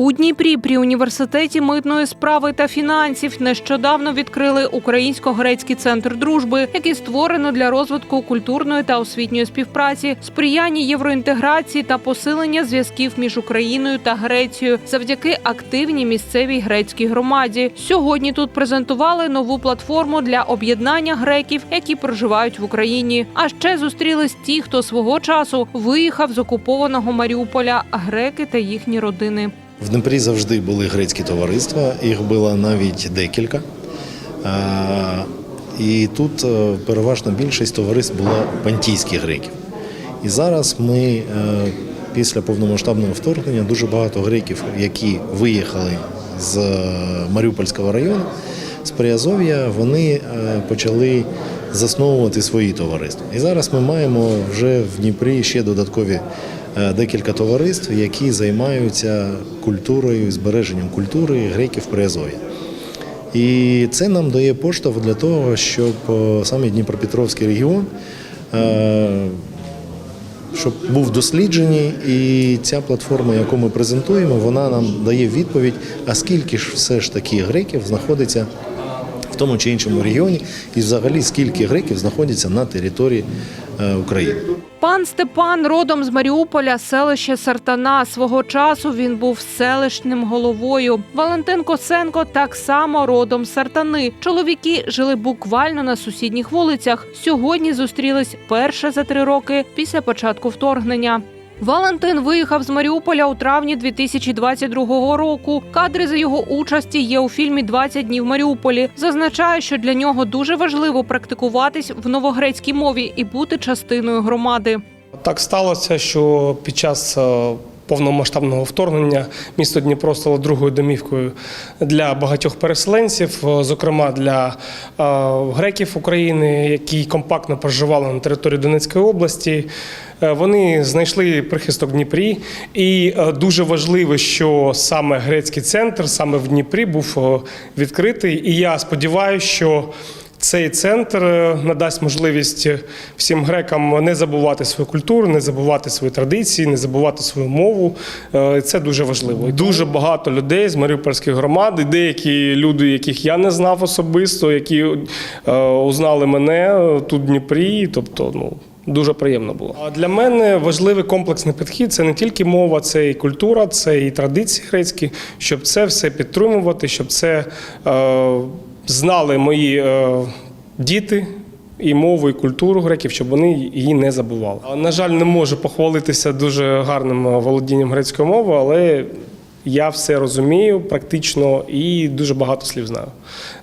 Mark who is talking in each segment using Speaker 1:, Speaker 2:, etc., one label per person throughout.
Speaker 1: У Дніпрі при університеті митної справи та фінансів нещодавно відкрили українсько-грецький центр дружби, який створено для розвитку культурної та освітньої співпраці, сприяння євроінтеграції та посилення зв'язків між Україною та Грецією завдяки активній місцевій грецькій громаді. Сьогодні тут презентували нову платформу для об'єднання греків, які проживають в Україні. А ще зустрілись ті, хто свого часу виїхав з окупованого Маріуполя, греки та їхні родини.
Speaker 2: В Дніпрі завжди були грецькі товариства, їх було навіть декілька. І тут е, переважна більшість товариств була пантійських греків. І зараз ми е, після повномасштабного вторгнення дуже багато греків, які виїхали з е, Маріупольського району, з Приазов'я, вони почали засновувати свої товариства. І зараз ми маємо вже в Дніпрі ще додаткові декілька товариств, які займаються культурою, збереженням культури греків Приазов'я. І це нам дає поштовх для того, щоб е, саме Дніпропетровський регіон е, щоб був досліджений, і ця платформа, яку ми презентуємо, вона нам дає відповідь, а скільки ж все ж таки греків знаходиться в тому чи іншому регіоні, і взагалі скільки греків знаходиться на території е, України.
Speaker 1: Пан Степан родом з Маріуполя, селище Сартана. Свого часу він був селищним головою. Валентин Косенко так само родом з Сартани. Чоловіки жили буквально на сусідніх вулицях. Сьогодні зустрілись перше за три роки після початку вторгнення. Валентин виїхав з Маріуполя у травні 2022 року. Кадри за його участі є у фільмі «20 днів Маріуполі. Зазначає, що для нього дуже важливо практикуватись в новогрецькій мові і бути частиною громади.
Speaker 3: Так сталося, що під час е, повномасштабного вторгнення місто Дніпро стало другою домівкою для багатьох переселенців, е, зокрема для е, греків України, які компактно проживали на території Донецької області. Е, Вони знайшли прихисток в Дніпрі, і дуже важливо, що саме грецький центр саме в Дніпрі був відкритий. І я сподіваюся, що цей центр е, надасть можливість всім грекам не забувати свою культуру, не забувати свої традиції, не забувати свою мову. Е, Це дуже важливо. Дуже багато людей з Маріупольської громади, деякі люди, яких я не знав особисто, які е, узнали мене тут в Дніпрі. Тобто, ну. Дуже приємно було. А для мене важливий комплексний підхід це не тільки мова, це і культура, це і традиції грецькі, щоб це все підтримувати, щоб це е, знали мої е, діти. І мову, і культуру греків, щоб вони її не забували. На жаль, не можу похвалитися дуже гарним е, володінням грецької мови, але я все розумію практично і дуже багато слів знаю.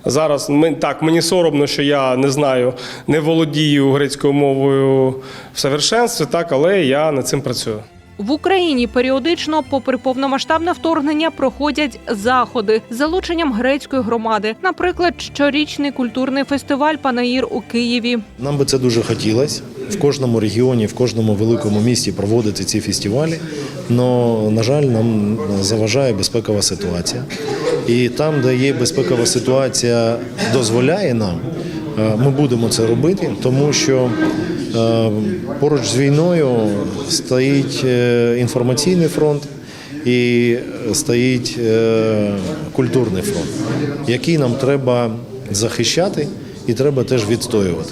Speaker 3: Зараз так мені соромно, що я не знаю, не володію грецькою мовою в совершенстві, так, але я над цим працюю.
Speaker 1: В Україні періодично, попри повномасштабне вторгнення, проходять заходи з залученням грецької громади. Наприклад, щорічний культурний фестиваль Панаїр у Києві.
Speaker 2: Нам би це дуже хотілося в кожному регіоні, в кожному великому місті проводити ці фестивалі. але, на жаль, нам заважає безпекова ситуація. І там, де є безпекова ситуація, дозволяє нам, е, ми будемо це робити, тому що поруч з війною стоїть е, інформаційний фронт. І стоїть е, культурний фронт, який нам треба захищати і треба теж відстоювати.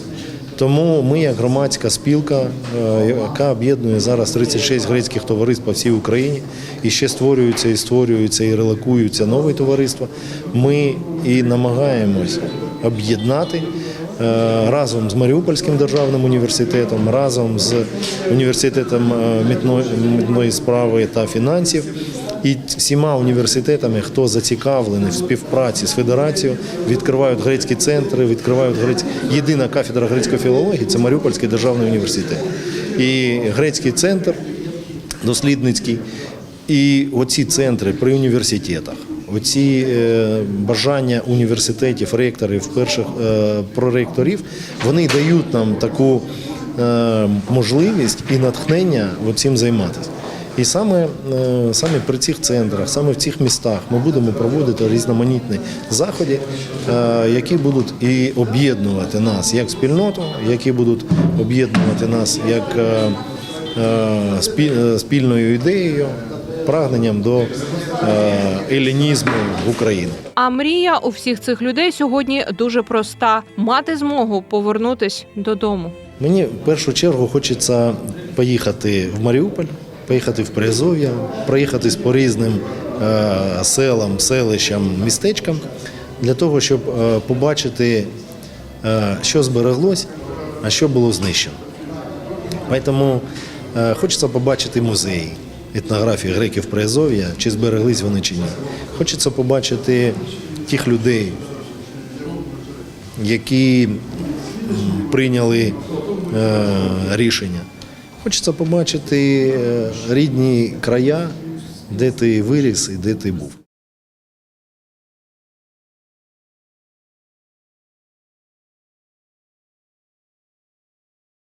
Speaker 2: Тому ми, як громадська спілка, е, яка об'єднує зараз 36 грецьких товариств по всій Україні, і ще створюються і створюються і релокуються нові товариства, ми і намагаємось об'єднати е, разом з Маріупольським державним університетом, разом з університетом е, митної справи та фінансів. І всіма університетами, хто зацікавлений в співпраці з федерацією, відкривають грецькі центри, відкривають грець... єдина кафедра грецької філології це Маріупольський державний університет. І грецький центр дослідницький, і оці центри при університетах. Оці е, бажання університетів, ректорів, перших е, проректорів, вони дають нам таку е, можливість і натхнення цим займатися. І саме, саме при цих центрах, саме в цих містах ми будемо проводити різноманітні заходи, які будуть і об'єднувати нас як спільноту, які будуть об'єднувати нас як спільною ідеєю, прагненням до е, елінізму в Україну.
Speaker 1: А мрія у всіх цих людей сьогодні дуже проста: мати змогу повернутись додому.
Speaker 2: Мені в першу чергу хочеться поїхати в Маріуполь, поїхати в Приазов'я, проїхатись по різним е, селам, селищам, містечкам для того, щоб е, побачити, е, що збереглось, а що було знищено. Тому е, хочеться побачити музеї етнографії греків Приазов'я, чи збереглись вони чи ні. Хочеться побачити тих людей, які прийняли е, рішення. Хочеться побачити е, рідні края, де ти виріс і де ти був.